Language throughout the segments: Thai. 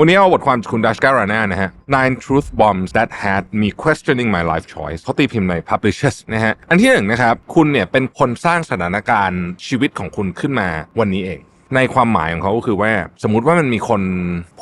วันนี้เอาบทความคุณดัชการาน่านะฮะ Nine Truth Bombs That Had Me Questioning My Life Choice เขาตีพิมพ์ใน Publishers นะฮะ อันที่หนึ่งนะครับ คุณเนี่ยเป็นคนสร้างสถานการณ์ชีวิตของคุณขึ้นมาวันนี้เอง ในความหมายของเขาก็คือว่า สมมติว่ามันมีคน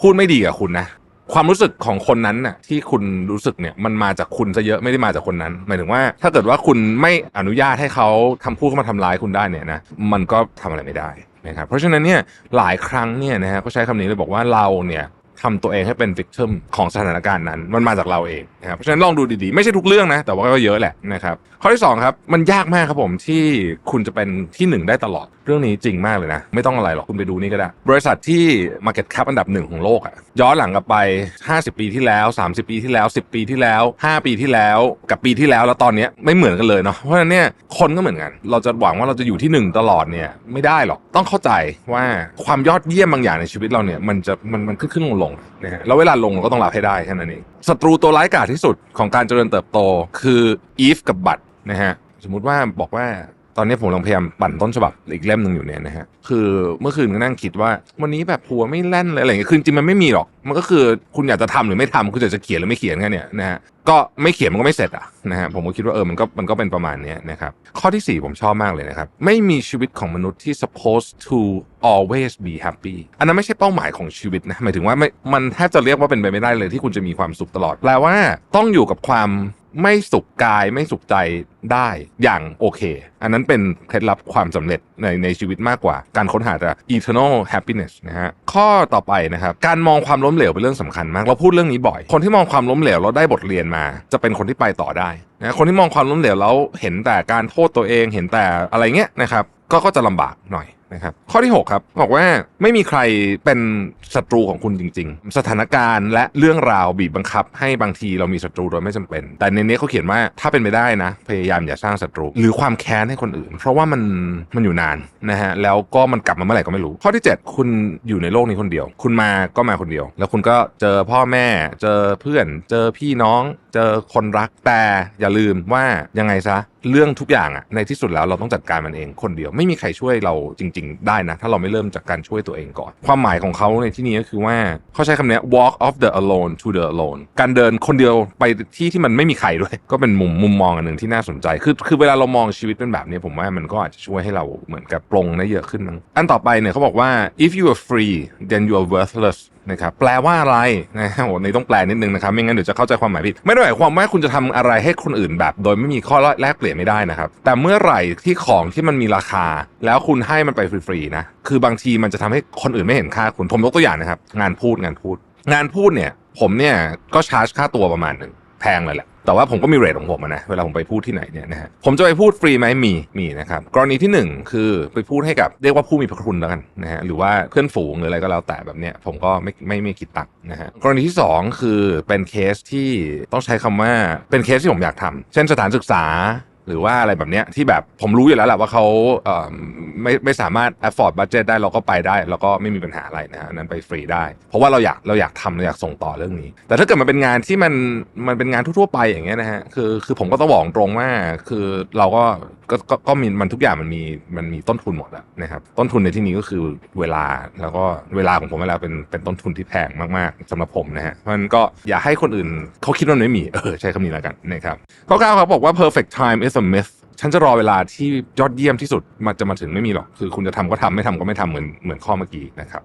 พูดไม่ดีกับคุณนะ ความรู้สึกของคนนั้นน่ะที่คุณรู้สึกเนี่ยมันมาจากคุณซะเยอะไม่ได้มาจากคนนั้น หมายถึงว่า ถ้าเกิดว่าคุณไม่อนุญาตให้เขาทำพูดเข้ามาทำร้ายคุณได้เนี่ยนะมันก็ทำอะไรไม่ได้นะครับเพราะฉะนั้นเนี่ยหลายครั้งเนี่ยนะฮะก็ใช้คำนี้เลยบอกว่าเราเนี่ย ทำตัวเองให้เป็น victim ของสถานการณ์นั้น มันมาจากเราเองนะครับเพราะฉะนั้นลองดูดีๆ ไม่ใช่ทุกเรื่องนะ แต่ว่าก็เยอะแหละนะครับ ข้อที่สองครับ มันยากมากครับผมที่คุณจะเป็นที่หนึ่งได้ตลอดเรื่องนี้จริงมากเลยนะ ไม่ต้องอะไรหรอกคุณไปดูนี่ก็ได้ บริษัทที่ Market Cap อันดับหนึ่งของโลกอะย้อนหลังกลับไป 50 ปีที่แล้ว 30 ปีที่แล้ว 10 ปีที่แล้ว 5 ปีที่แล้วกับปีที่แล้วแล้วตอนนี้ไม่เหมือนกันเลยเนาะเพราะฉะนั้นเนี่ยคนก็เหมือนกัน เราจะหวังว่าเราจะอยู่ที่หนึ่งตลอดเนี่ยไม่ได้หรอกต้องเข้าใจว่าความยอดเยี่ยมบางอย่างในชีวิตเราเนี่ยมันจะมันมันขึ้นขึ้นลงลงงนะฮะแล้วเวลาลงเราก็ต้องรับให้ได้แค่นั้นเองศัตรูตัวร้ายกาจที่สุดของการเจริญเติบโตคืออีฟกับบัตนะฮะสมมุติว่าบอกว่า ตอนนี้ผมกำลังพยายามปั่นต้นฉบับอีกเล่มหนึ่งอยู่เนี่ยนะฮะคือเมื่อคืนก็นั่งคิดว่า วันนี้แบบหัวไม่แล่นเลยอะไรอย่างเงี้ยคือจริงมันไม่มีหรอก มันก็คือคุณอยากจะทำหรือไม่ทำคุณอยากจะเขียนหรือไม่เขียนแค่เนี้ยนะฮะก็ไม่เขียนมันก็ไม่เสร็จอะนะฮะผมก็คิดว่าเออมันก็มันก็เป็นประมาณเนี้ยนะครับข้อที่ 4 ผมชอบมากเลยนะครับ ไม่มีชีวิตของมนุษย์ที่ supposed to always be happy อันนั้นไม่ใช่เป้าหมายของชีวิตนะหมายถึงว่าไม่มันแทบจะเรียกว่าเป็นไปไม่ได้เลยที่คุณจะมีความสุขตลอดแปลว่าต้องอยู่กับความ ไม่สุขกายไม่สุขใจได้อย่างโอเค อันนั้นเป็นเคล็ดลับความสำเร็จในในชีวิตมากกว่า การค้นหาแต่ eternal happiness นะฮะข้อต่อไปนะครับการมองความล้มเหลวเป็นเรื่องสำคัญมาก เราพูดเรื่องนี้บ่อย คนที่มองความล้มเหลวแล้วได้บทเรียนมา จะเป็นคนที่ไปต่อได้นะคนที่มองความล้มเหลวแล้วเห็นแต่การโทษตัวเองเห็นแต่อะไรเงี้ยนะครับก็ก็จะลำบากหน่อย นะครับข้อที่ 6 ครับบอกว่าไม่มีใครเป็นศัตรูของคุณจริง ๆ สถานการณ์และเรื่องราวบีบบังคับ ให้บางทีเรามีศัตรูโดยไม่จำเป็น แต่ในนี้เขาเขียนว่าถ้าเป็นไปได้นะ พยายามอย่าสร้างศัตรู หรือความแค้นให้คนอื่น เพราะว่ามันมันอยู่นานนะฮะแล้วก็มันกลับมาเมื่อไหร่ก็ไม่รู้ ข้อที่ 7 คุณอยู่ในโลกนี้คนเดียว คุณมาก็มาคนเดียว แล้วคุณก็เจอพ่อแม่ เจอเพื่อน เจอพี่น้อง เจอคนรักแต่อย่าลืมว่ายังไงซะ เรื่องทุกอย่างอะในที่สุดแล้วเราต้องจัดการมันเองคนเดียว ไม่มีใครช่วยเราจริง ๆ ได้นะ ถ้าเราไม่เริ่มจากการช่วยตัวเองก่อน ความหมายของเขาในที่นี้ก็คือว่าเขาใช้คำนี้ walk of the alone to the alone การเดินคนเดียวไปที่ที่มันไม่มีใครด้วย ก็เป็นมุมมุมมองอันหนึ่งที่น่าสนใจ คือคือเวลาเรามองชีวิตเป็นแบบนี้ผมว่ามันก็อาจจะช่วยให้เราเหมือนกับปลงได้เยอะขึ้นมั้งอันต่อไปเนี่ยเขาบอกว่า if you are free then you are worthless นะครับแปลว่าอะไรนะโหนี่ต้องแปลนิดนึงนะครับไม่งั้นเดี๋ยวจะเข้าใจความหมายผิดไม่ได้หมายความว่าคุณจะทำอะไรให้คนอื่นแบบ โดยไม่มีข้อแลกเปลี่ยนไม่ได้นะครับ แต่เมื่อไหร่ที่ของที่มันมีราคา แล้วคุณให้มันไปฟรีๆนะคือบางทีมันจะทำให้คนอื่นไม่เห็นค่าคุณผมยกตัวอย่างนะครับ งานพูดงานพูด งานพูดเนี่ย ผมเนี่ยก็ชาร์จค่าตัวประมาณหนึ่ง แพงเลยแหละแต่ว่าผมก็มีเรทของผมนะเวลาผมไปพูดที่ไหนเนี่ยนะฮะผมจะไปพูดฟรีไหมมีมีนะครับกรณีที่หนึ่งคือไปพูดให้กับเรียกว่าผู้มีพระคุณแล้วกันนะฮะหรือว่าเพื่อนฝูงหรืออะไรก็แล้วแต่แบบเนี้ยผมก็ไม่ไม่ไม่คิดตังค์นะฮะกรณีที่สองคือเป็นเคสที่ต้องใช้คำว่าเป็นเคสที่ผมอยากทำเช่นสถานศึกษา หรือว่าอะไรแบบเนี้ยที่แบบผมรู้อยู่แล้วแหละว่าเขาเอ่อไม่ไม่สามารถ afford budget ได้เราก็ไปได้ แล้วก็ไม่มีปัญหาอะไรนะฮะนนั้นไปฟรีได้ เพราะว่าเราอยากเราอยากทำเราอยากส่งต่อเรื่องนี้ แต่ถ้าเกิดมันเป็นงานที่มันมันเป็นงานทั่วๆไปอย่างเงี้ยนะฮะคือคือผมก็ต้องบอกตรงว่าคือเราก็ก็ก็ก็มีมันทุกอย่างมันมีมันมีต้นทุนหมดอะนะครับ ต้นทุนในที่นี้ก็คือเวลาแล้วก็เวลาของผมเวลาเป็นเป็นต้นทุนที่แพงมากๆสำหรับผมนะฮะเพราะฉะนั้นก็อย่าให้คนอื่นเขาคิดว่ามันไม่มีเออใช้คำนี้แล้วกันนะครับข้อเก้าเขาบอกว่า perfect time is a myth ฉันจะรอเวลาที่ยอดเยี่ยมที่สุดมันจะมาถึงไม่มีหรอก คือคุณจะทำก็ทำไม่ทำก็ไม่ทำเหมือนเหมือนข้อเมื่อกี้นะครับ